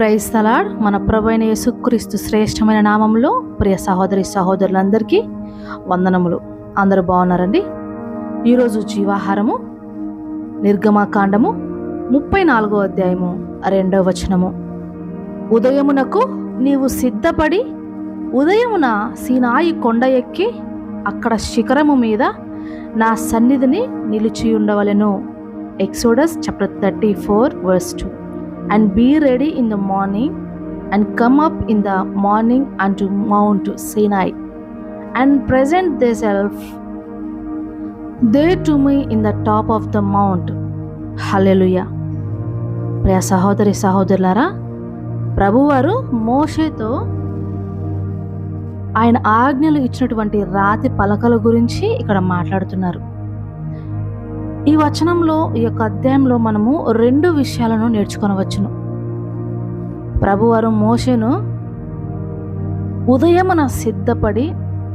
Praise తలాడ్ మన ప్రభైన యేసుక్రీస్తు శ్రేష్టమైన నామంలో ప్రియ సహోదరి సహోదరులందరికీ వందనములు. అందరూ బాగున్నారండి? ఈరోజు జీవాహారము నిర్గమాకాండము ముప్పై నాలుగో అధ్యాయము రెండవ వచనము. ఉదయమునకు నీవు సిద్ధపడి ఉదయమున సీనాయి కొండ ఎక్కి అక్కడ శిఖరము మీద నా సన్నిధిని నిలిచి ఉండవలెను Exodus chapter thirty four verse two. And be ready in the morning and come up in the morning and to mount Sinai and present the self there to me in the top of the mount hallelujah ప్రియ సహోదరి సహోదరులారా ప్రభువారు మోషేతో ఆయన ఆజ్ఞలు ఇచ్చినటువంటి రాతి పలకల గురించి ఇక్కడ మాట్లాడుతున్నారు. ఈ వచనంలో ఈ యొక్క అధ్యాయంలో మనము రెండు విషయాలను నేర్చుకొనవచ్చును. ప్రభువారు మోషను ఉదయమున సిద్ధపడి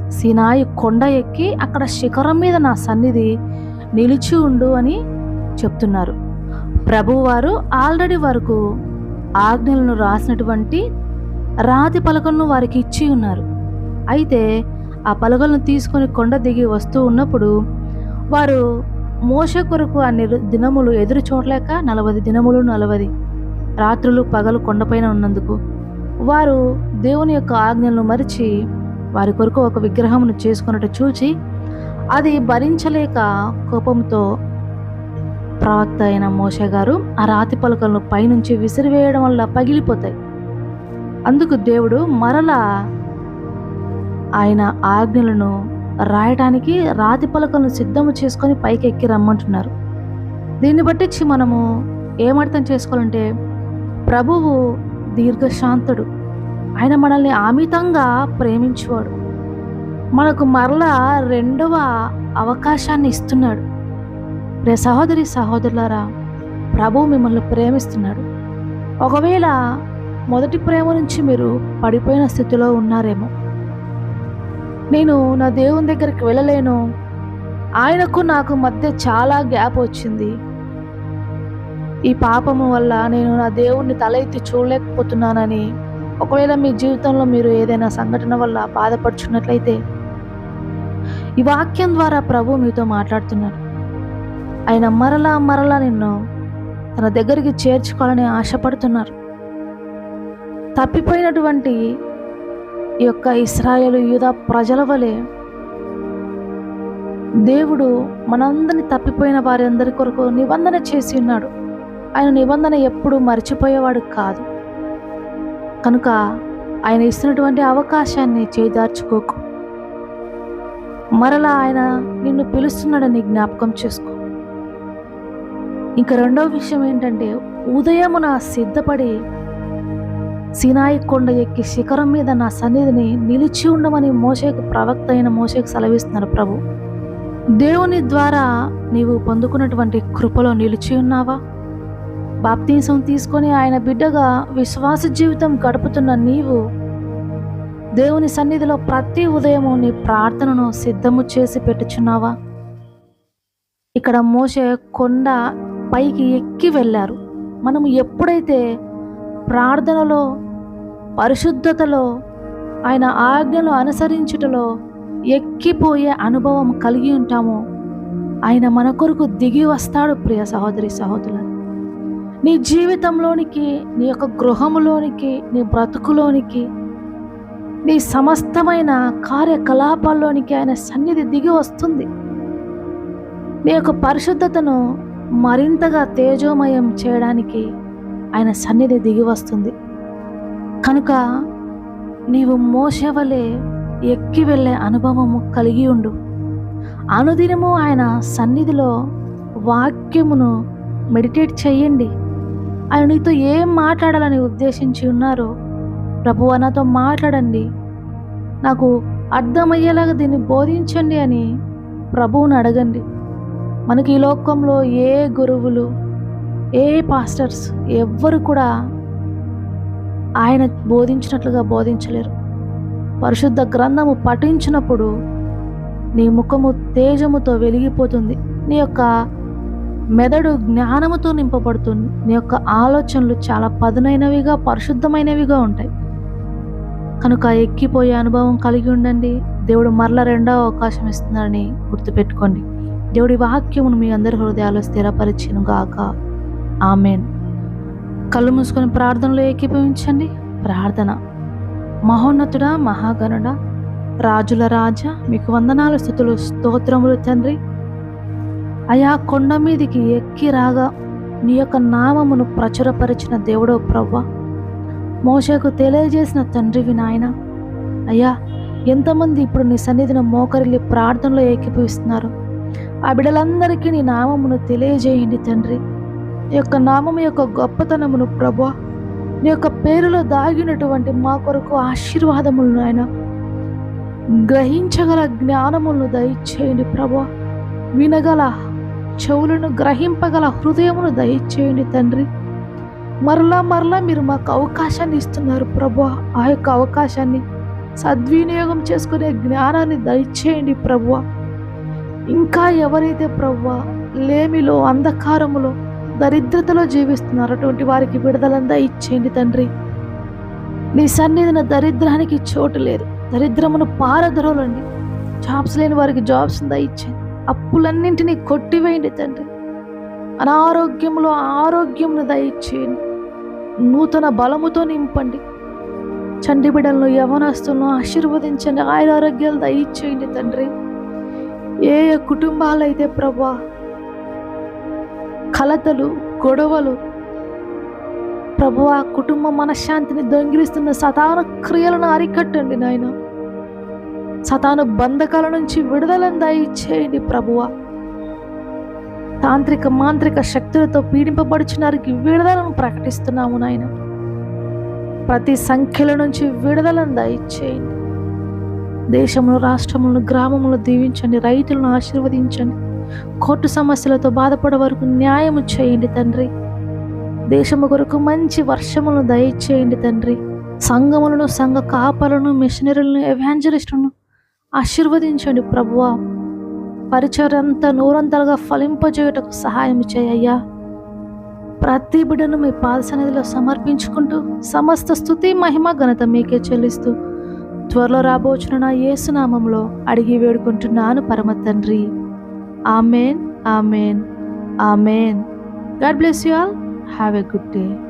సినాయి కొండ ఎక్కి అక్కడ శిఖరం మీద నా సన్నిధి నిలిచి ఉండు అని చెప్తున్నారు. ప్రభువారు ఆల్రెడీ వరకు ఆజ్ఞలను రాసినటువంటి రాతి పలకలను వారికి ఇచ్చి ఉన్నారు. అయితే ఆ పలకలను తీసుకొని కొండ దిగి వస్తూ ఉన్నప్పుడు వారు మోస కొరకు అన్ని దినములు ఎదురు చూడలేక నలభై దినములు నలభై రాత్రులు పగలు కొండపైన ఉన్నందుకు వారు దేవుని యొక్క ఆజ్ఞలను మరిచి వారి కొరకు ఒక విగ్రహమును చేసుకున్నట్టు చూచి అది భరించలేక కోపంతో ప్రవక్త అయిన మోష గారు ఆ రాతి పలకలను పైనుంచి విసిరివేయడం వల్ల పగిలిపోతాయి. అందుకు దేవుడు మరలా ఆయన ఆజ్ఞలను రాయడానికి రాతి పలకలను సిద్ధము చేసుకొని పైకి ఎక్కి రమ్మంటున్నారు. దీన్ని బట్టి మనము ఏమర్థం చేసుకోవాలంటే ప్రభువు దీర్ఘశాంతుడు. ఆయన మనల్ని అమితంగా ప్రేమించేవాడు. మనకు మరలా రెండవ అవకాశాన్ని ఇస్తున్నాడు. రే సహోదరి సహోదరులారా ప్రభు మిమ్మల్ని ప్రేమిస్తున్నాడు. ఒకవేళ మొదటి ప్రేమ నుంచి మీరు పడిపోయిన స్థితిలో ఉన్నారేమో. నేను నా దేవుని దగ్గరికి వెళ్ళలేను. ఆయనకు నాకు మధ్య చాలా గ్యాప్ వచ్చింది. ఈ పాపము వల్ల నేను నా దేవుణ్ణి తల ఎత్తి చూడలేకపోతున్నానని ఒకవేళ మీ జీవితంలో మీరు ఏదైనా సంఘటన వల్ల బాధపడుచున్నట్లయితే ఈ వాక్యం ద్వారా ప్రభు మీతో మాట్లాడుతున్నాడు. ఆయన మరలా మరలా నిన్ను తన దగ్గరికి చేర్చుకోవాలని ఆశపడుతున్నారు. తప్పిపోయినటువంటి ఈ యొక్క ఇస్రాయలు యూద ప్రజల వలె దేవుడు మనందరిని తప్పిపోయిన వారి అందరి కొరకు నిబంధన చేసి ఉన్నాడు. ఆయన నిబంధన ఎప్పుడు మర్చిపోయేవాడు కాదు. కనుక ఆయన ఇస్తున్నటువంటి అవకాశాన్ని చేదార్చుకోకు మరలా ఆయన నిన్ను పిలుస్తున్నాడని జ్ఞాపకం చేసుకో. ఇంకా రెండవ విషయం ఏంటంటే ఉదయమున సిద్ధపడి సినాయి కొండ ఎక్కి శిఖరం మీద నా సన్నిధిని నిలిచి ఉండమని మోసేకు ప్రవక్త అయిన మోసేకు సెలవిస్తున్నారు ప్రభు. దేవుని ద్వారా నీవు పొందుకున్నటువంటి కృపలో నిలిచి ఉన్నావా? బాప్తీసం తీసుకొని ఆయన బిడ్డగా విశ్వాస జీవితం గడుపుతున్న నీవు దేవుని సన్నిధిలో ప్రతి ఉదయము నీ ప్రార్థనను సిద్ధము చేసి పెట్టుచున్నావా? ఇక్కడ మోసే కొండ పైకి ఎక్కి వెళ్ళారు. మనము ఎప్పుడైతే ప్రార్థనలో పరిశుద్ధతలో ఆయన ఆజ్ఞలు అనుసరించుటలో ఎక్కిపోయే అనుభవం కలిగి ఉంటామో. ఆయన మన కొరకు దిగి వస్తాడు ప్రియ సహోదరి సహోదరులు నీ జీవితంలోనికి నీ యొక్క గృహములోనికి నీ బ్రతుకులోనికి నీ సమస్తమైన కార్యకలాపాల్లోనికి ఆయన సన్నిధి దిగి వస్తుంది. నీ యొక్క పరిశుద్ధతను మరింతగా తేజోమయం చేయడానికి ఆయన సన్నిధి దిగి వస్తుంది. కనుక నీవు మోసవలే ఎక్కి వెళ్ళే అనుభవము కలిగి ఉండు. అనుదినము ఆయన సన్నిధిలో వాక్యమును మెడిటేట్ చేయండి. ఆయన నీతో ఏం మాట్లాడాలని ఉద్దేశించి ఉన్నారో ప్రభు నాతో మాట్లాడండి. నాకు అర్థమయ్యేలాగా దీన్ని బోధించండి అని ప్రభువుని అడగండి. మనకి ఈ లోకంలో ఏ గురువులు ఏ పాస్టర్స్ ఎవ్వరు కూడా ఆయన బోధించినట్లుగా బోధించలేరు. పరిశుద్ధ గ్రంథము పఠించినప్పుడు నీ ముఖము తేజముతో వెలిగిపోతుంది. నీ యొక్క మెదడు జ్ఞానముతో నింపబడుతుంది. నీ యొక్క ఆలోచనలు చాలా పదునైనవిగా పరిశుద్ధమైనవిగా ఉంటాయి. కనుక ఎక్కిపోయే అనుభవం కలిగి ఉండండి. దేవుడు మరల రెండవ అవకాశం ఇస్తున్నారని గుర్తుపెట్టుకోండి. దేవుడి వాక్యమును మీ అందరి హృదయాలు స్థిరపరిచిను గాక ఆమెన్. కళ్ళు మూసుకొని ప్రార్థనలో ఏకీభవించండి. ప్రార్థన. మహోన్నతుడా మహాగణుడా రాజుల రాజా మీకు వందనాలు స్థుతులు స్తోత్రములు తండ్రి. అయా కొండ మీదికి ఎక్కి రాగా నీ యొక్క నామమును ప్రచురపరిచిన దేవుడో ప్రవ్వ. మోషకు తెలియజేసిన తండ్రివి నాయన. అయ్యా ఎంతమంది ఇప్పుడు నీ సన్నిధిని మోకరిల్లి ప్రార్థనలో ఏకీభవిస్తున్నారు. ఆ బిడ్డలందరికీ నీ నామమును తెలియజేయండి తండ్రి. నీ యొక్క నామము యొక్క గొప్పతనమును ప్రభా నీ యొక్క పేరులో దాగినటువంటి మా కొరకు ఆశీర్వాదములను ఆయన గ్రహించగల జ్ఞానములను దయచేయండి ప్రభా వినగల చెవులను గ్రహింపగల హృదయమును దయచేయండి తండ్రి. మరలా మరలా మీరు మాకు అవకాశాన్ని ఇస్తున్నారు ప్రభా ఆ యొక్క అవకాశాన్ని సద్వినియోగం చేసుకునే జ్ఞానాన్ని దయచేయండి ప్రభు ఇంకా ఎవరైతే ప్రభు లేమిలో అంధకారములో దరిద్రతలో జీవిస్తున్నారు. అటువంటి వారికి విడుదలందా ఇచ్చేయండి తండ్రి. నీ సన్నిధిన దరిద్రానికి చోటు లేదు. దరిద్రమును పారద్రోలండి. జాబ్స్ లేని వారికి జాబ్స్ దయచేయండి అప్పులన్నింటినీ కొట్టివేయండి తండ్రి. అనారోగ్యంలో ఆరోగ్యంను దయచేయండి నూతన బలముతో నింపండి. చండి బిడ్డలను యవనస్తులను ఆశీర్వదించండి. ఆయన ఆరోగ్యాలు దయచేయండి తండ్రి. ఏ కుటుంబాలైతే ప్రభా కలతలు గొడవలు. ప్రభు ఆ కుటుంబ మనశ్శాంతిని దొంగిలిస్తున్న సతాన క్రియలను అరికట్టండి నాయన. సతాను బంధకాల నుంచి విడుదలను దయచేయండి ప్రభువ తాంత్రిక మాంత్రిక శక్తులతో పీడింపబడుచున్నారికి విడుదలను ప్రకటిస్తున్నాము నాయన. ప్రతి సంఖ్యల నుంచి విడుదలను దయచేయండి. దేశమును రాష్ట్రములను గ్రామములను దీవించండి. రైతులను ఆశీర్వదించండి. కోర్టు సమస్యలతో బాధపడే వరకు న్యాయము చేయండి తండ్రి. దేశము కొరకు మంచి వర్షములను దయచేయండి తండ్రి. సంఘములను సంఘ కాపలను మిషనరీలను ఎవాంజలిస్టులను ఆశీర్వదించండి ప్రభువా. పరిచరంతా నూరంతలుగా ఫలింపజేయుటకు సహాయం చేయయ్యా ప్రతి బిడ్డను మీ పాదసన్నిధిలో సమర్పించుకుంటూ సమస్త స్థుతి మహిమ ఘనత మీకే చెల్లిస్తూ త్వరలో రాబోచున్న నా యేసునామంలో అడిగి వేడుకుంటున్నాను పరమ తండ్రి. Amen, Amen, Amen. God bless you all. Have a good day.